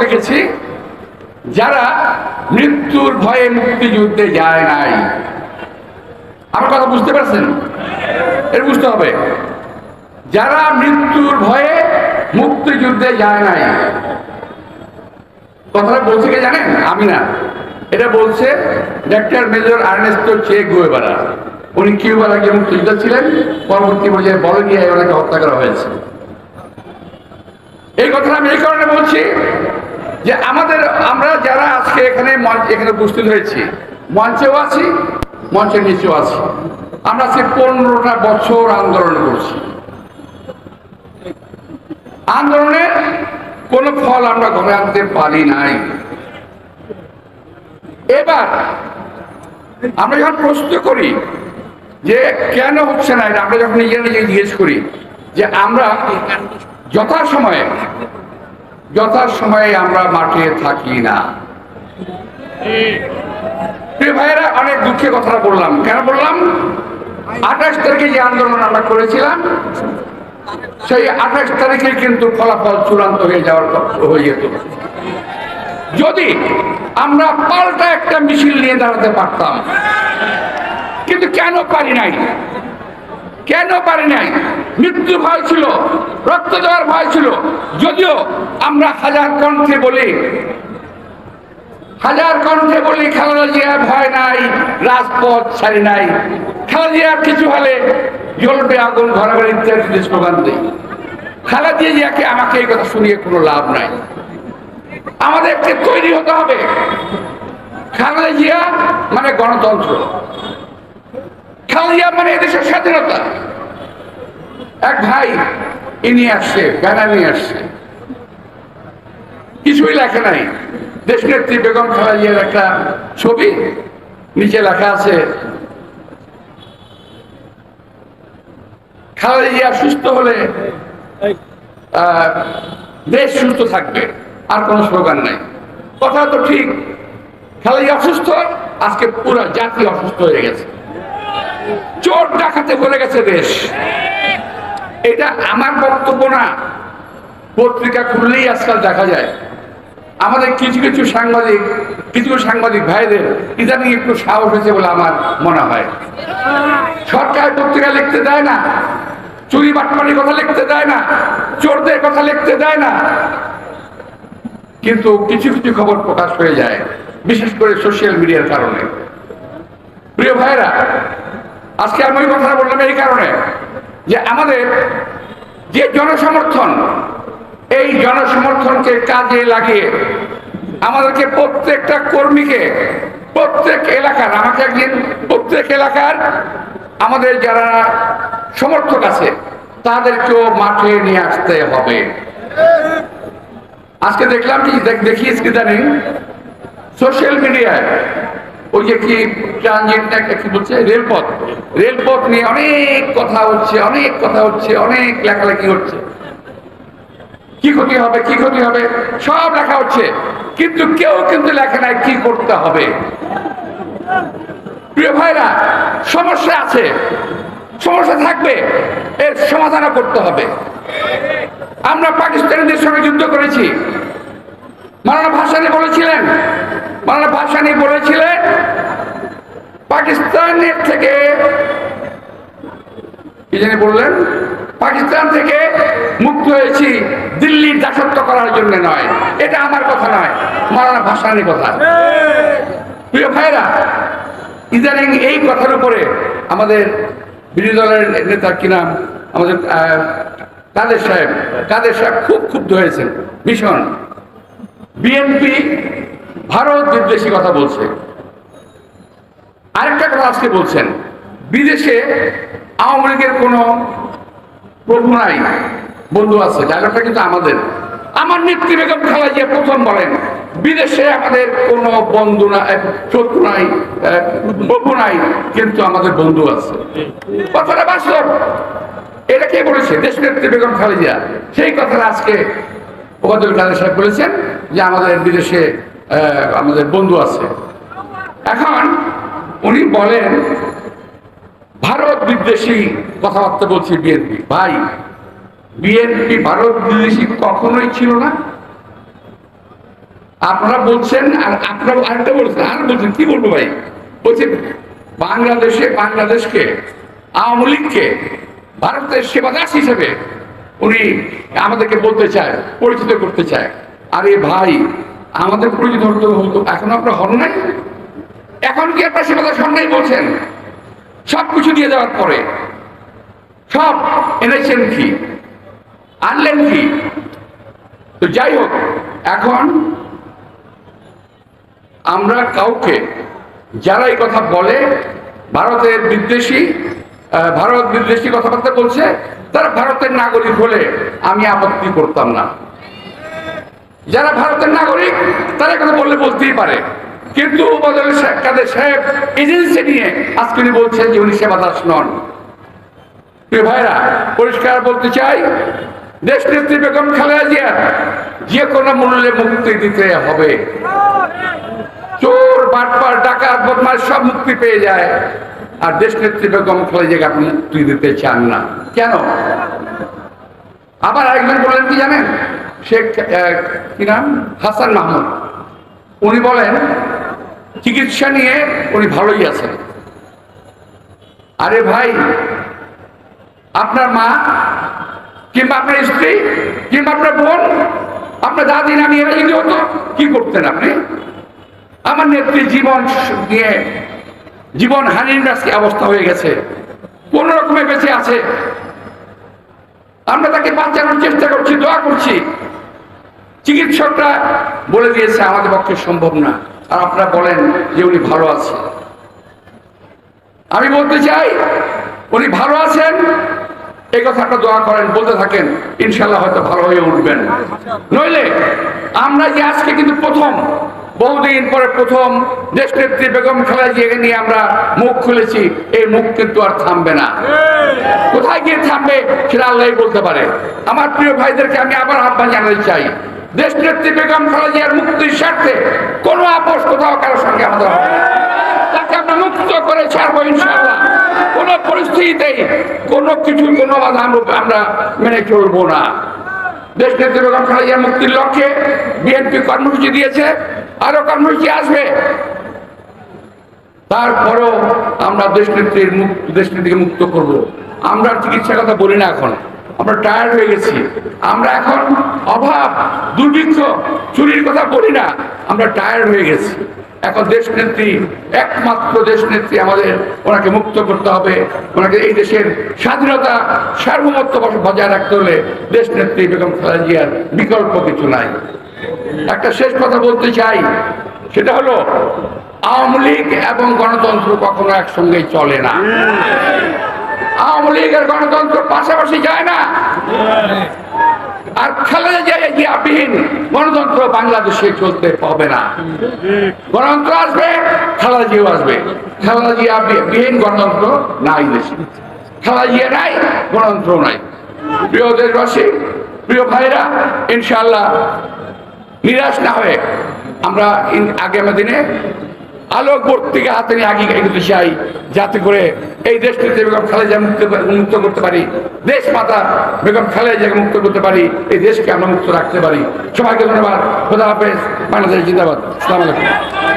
লিখেছি যারা মৃত্যুর ভয়ে মুক্তিযুদ্ধে যায় নাই। আমার কথা বুঝতে পারছেন? এটা বুঝতে হবে। যারা মৃত্যুর ভয়ে মুক্তিযুদ্ধে যায় নাই। কথাটা বলছে কে জানেন? আমি না। এটা বলছে ডাক্তার মেজর আর্নেস্টো চে গুয়েবারা। উনি কিউবার আগে মুক্তিযোদ্ধা ছিলেন। পরবর্তী পর্যায়ে বলগিয়ায় ওনাকে হত্যা করা হয়েছে। এই কথাটা আমি এই কারণে বলছি যে আমাদের, আমরা যারা আজকে এখানে এখানে উপস্থিত হয়েছি, মঞ্চেও আছি, মঞ্চের নিচেও আছি। আমরা আজকে পনেরোটা বছর আন্দোলন করছি। আন্দোলনের কোনো ফল আমরা ঘরে আনতে পারি নাই। এবার আমরা যখন প্রশ্ন করি যে কেন হচ্ছে না আমরা যখন নিজেরা নিজে জিজ্ঞেস করি যে আমরা যথাসময়ে যথাসময়ে আমরা মাঠে থাকি না। ভাইয়েরা, অনেক দুঃখের কথা বললাম। কেন বললাম? আঠাশ তারিখে যে আন্দোলন আমরা করেছিলাম, সেই আঠাশ তারিখে কিন্তু ফলাফল চূড়ান্ত হয়ে যাওয়ার হয়ে যেত। যদি আমরা পাল্টা একটা মিছিল নিয়ে দাঁড়াতে পারতাম, কিন্তু কেন পারি নাই? কেন পারি নাই? মৃত্যু ভয় ছিল, রক্ত দেওয়ার ভয় ছিল। যদিও আমরা হাজার কণ্ঠে বলি, হাজার কণ্ঠে বলি খালেদা জিয়ার ভয় নাই, রাজপথ ছাড়ি নাই। খালেদা জিয়ার কিছু হলে জ্বলবে আগুন ঘরে ইত্যাদি স্লোগান দিই খালেদা জিয়াকে আমাকে এই কথা শুনিয়ে কোনো লাভ নাই। আমাদেরকে তৈরি হতে হবে। খালেদা জিয়া মানে গণতন্ত্র। খালেদা জিয়া মানে এদেশের স্বাধীনতা। এক ভাই, ইনি আসছে, ব্যানার নিয়ে আসছে। কিছুই লেখা নাই। দেশনেত্রী বেগম খালেদা জিয়ার একটা ছবি, নিচে লেখা আছে খালেদা জিয়া সুস্থ হলে দেশ সুস্থ থাকবে, আর কোনো স্লোগান নাই। কথা তো ঠিক খালেদা অসুস্থ, আজকে পুরো জাতি অসুস্থ হয়ে গেছে। চোর ডাকাতে বলে গেছে দেশ। এটা আমার বক্তব্য না। পত্রিকা খুললেই আজকাল দেখা যায়। আমাদের কিছু কিছু সাংবাদিক, কিছু কিছু সাংবাদিক ভাইদের ইদানিং একটু সাহস হয়েছে বলে আমার মনে হয়। সরকার পত্রিকা লিখতে দেয় না, চুরি বাটপানির কথা লিখতে দেয় না, চোরদের কথা লিখতে দেয় না। কিন্তু কিছু কিছু খবর প্রকাশ হয়ে যায়, বিশেষ করে সোশ্যাল মিডিয়ার কারণে। প্রিয় ভাইরা আজকে আমি কথা বললাম এই কারণে। যে আমাদের যে জনসমর্থন, এই জনসমর্থনকে কাজে লাগিয়ে আমাদেরকে প্রত্যেকটা কর্মীকে, প্রত্যেক এলাকার, আমাকে একদিন প্রত্যেক এলাকার আমাদের যারা সমর্থক আছে, তাদেরকেও মাঠে নিয়ে আসতে হবে। আজকে দেখলাম কি, দেখ- দেখি ইদানিং সোশ্যাল মিডিয়ায় ওই যে কি ট্রানজিট না কি বলছে? রেলপথ। রেলপথ নিয়ে অনেক কথা হচ্ছে, অনেক কথা হচ্ছে, অনেক লেখালেখি হচ্ছে। কি ক্ষতি হবে, কি ক্ষতি হবে? সব লেখা হচ্ছে। কিন্তু কেউ কিন্তু লেখে নাই কি করতে হবে। প্রিয় ভাইরা, সমস্যা আছে। সমস্যা থাকবে, এর সমাধানও করতে হবে। আমরা পাকিস্তানিদের সঙ্গে যুদ্ধ করেছি। মারানা ভাসানি বলেছিলেন। মারানা ভাসানি বলেছিলেন, পাকিস্তানের থেকে কি জানি বললেন, পাকিস্তান থেকে মুক্ত হয়েছি, দিল্লির দাসত্ব করার জন্য নয়। এটা আমার কথা নয়, মারানা ভাসানির কথা। প্রিয় ভাইরা ইদানিং এই কথার উপরে আমাদের বিরোধী দলের নেতা কি নাম? আমাদের কাদের সাহেব? কাদের সাহেব খুব ক্ষুব্ধ হয়েছেন, ভীষণ। বিএনপি ভারত বিদ্বেষী কথা বলছে। আরেকটা কথা আজকে বলছেন বিদেশে আওয়ামী লীগের কোনো প্রভু নাই বন্ধু আছে জায়গাটা কিন্তু আমাদের। আমার নেত্রী বেগম খালা প্রথম বলেন বিদেশে আমাদের কোনো বন্ধু না আহ, শত্রু নাই প্রভু নাই কিন্তু আমাদের বন্ধু আছে। কথাটা বাস্তব। এটা কে বলেছে? দেশ নেত্রী বেগম খালেজিয়া সেই কথাটা আজকে ওবায়দুল কাদের সাহেব বলেছেন যে আমাদের বিদেশে আমাদের বন্ধু আছে। এখন উনি বলেন, ভারত বিদ্বেষী কথাবার্তা বলছি বিএনপি। ভাই, বিএনপি ভারত বিদ্বেষী কখনোই ছিল না। আপনারা বলছেন, আর আপনারা আরেকটা বলছেন, আর বলছেন, কি বলব ভাই? বলছেন, বাংলাদেশে বাংলাদেশকে, আওয়ামী লীগকে, ভারতের সেবাদাস হিসেবে উনি আমাদেরকে বলতে চায়, পরিচিত করতে চায়। আরে ভাই, আমাদের পরিচিত হতে হতো, এখন আপনার হন নাই। এখন কি আপনার সে কথা নাই বলছেন? সব কিছু দিয়ে দেওয়ার পরে। সব এনেছেন কি? আনলেন কি? তো যাই হোক, এখন আমরা কাউকে, যারা এই কথা বলে, ভারতের বিদ্বেষী ভারত বিদ্বেষী কথাবার্তা বলছে, তারা ভারতের নাগরিক হলে আমি আপত্তি করতাম না। যারা ভারতের নাগরিক, তারা কথা বললে বলতেই পারে। কিন্তু বদল সাহেব এজেন্সি নিয়ে আজকে উনি বলছেন যে উনি সেবাদাস নন। ভাইরা, পরিষ্কার বলতে চাই দেশ নেত্রী বেগম খালেদা জিয়া যে কোনো মূল্যে মুক্তি দিতে হবে। চোর, বাটপার, ডাকাত বদমাস সব মুক্তি পেয়ে যায়। আর দেশ নেত্রী বেগম খালেদা জিয়াকে আপনি মুক্তি দিতে চান না। কেন? আবার আরেকজন বলেন কি জানেন? শেখ কি নাম? হাসান মাহমুদ। উনি বলেন, চিকিৎসা নিয়ে উনি ভালোই আছেন। আরে ভাই, আপনার মা, কিংবা আপনার স্ত্রী, কিংবা আপনার বোন, আপনার দাদি নামি এরা হতো কি করতেন আপনি? আমার নেত্রী জীবন নিয়ে, জীবন হানির আজকে অবস্থা হয়ে গেছে। কোন রকমে বেঁচে আছে। আমরা তাকে বাঁচানোর চেষ্টা করছি, দোয়া করছি। চিকিৎসকরা বলে দিয়েছে, আমাদের পক্ষে সম্ভব না। আর আপনারা বলেন যে উনি ভালো আছে আমি বলতে চাই, উনি ভালো আছেন, এই কথাটা দোয়া করেন, বলতে থাকেন ইনশাল্লাহ হয়তো ভালো হয়ে উঠবেন। নইলে আমরা যে আজকে কিন্তু প্রথম, বহুদিন পরে প্রথম দেশ নেত্রী বেগম খালেদা জিয়াকে নিয়ে আমরা মুখ খুলেছি, এই মুখ কিন্তু আর থামবে না। কোথায় গিয়ে থামবে সেটা আল্লাহ বলতে পারে। আমার প্রিয় ভাইদেরকে আমি আবার আহ্বান জানাতে চাই দেশ নেত্রী বেগম খালেদা জিয়ার মুক্তির স্বার্থে কোনো আপোষ কোথাও কারোর সঙ্গে আমাদের হবে তাকে আমরা মুক্ত করে ছাড়বো ইনশাআল্লাহ। কোন পরিস্থিতিতেই কোনো কিছু, কোনো বাধা আমরা- মেনে চলবো না। দেশ নেত্রী বেগম খালেদা জিয়ার মুক্তির লক্ষ্যে বিএনপি কর্মসূচি দিয়েছে, আরও কর্মসূচি আসবে। তারপরও আমরা দেশ নেত্রীর মুক্ত দেশ নেত্রীকে মুক্ত করব। আমরা চিকিৎসার কথা বলি না এখন। আমরা টায়ার্ড হয়ে গেছি। আমরা এখন অভাব, দুর্ভিক্ষ, চুরির কথা বলি না, আমরা টায়ার্ড হয়ে গেছি। এখন দেশ নেত্রী একমাত্র দেশ নেত্রী আমাদের, ওনাকে মুক্ত করতে হবে। ওনাকে এই দেশের স্বাধীনতা, সার্বভৌমত্ব বজায় রাখতে হলে দেশ নেত্রী বেগম খালেদা জিয়ার বিকল্প কিছু নাই। একটা শেষ কথা বলতে চাই, সেটা হলো, আওয়ামী লীগ এবং গণতন্ত্র কখনো একসঙ্গে চলে না। আওয়ামী লীগ আর গণতন্ত্র পাশাপাশি যায় না। আর খালেদা জিয়া জিয়াবিহীন গণতন্ত্র বাংলাদেশে চলতে পাবে না। গণতন্ত্র আসবে খালেদা আসবে। খালেদা জিয়া বিহীন গণতন্ত্র নাই দেশে। খালেদা জিয়া নাই গণতন্ত্র নাই। প্রিয় দেশবাসী, প্রিয় ভাইরা ইনশাল্লাহ নিরাশ না হয়ে আমরা আগামী দিনে আলোক বর্তিকে হাতে নিয়ে আগে এগোতে চাই যাতে করে এই দেশটিতে বেগম খালেজা মুক্ত মুক্ত করতে পারি। দেশ মাতা বেগম খালেজাকে মুক্ত করতে পারি। এই দেশকে আমরা মুক্ত রাখতে পারি। সবাইকে ধন্যবাদ। খোদা হাফেজ। বাংলাদেশ জিন্দাবাদ। সালাম আলাইকুম।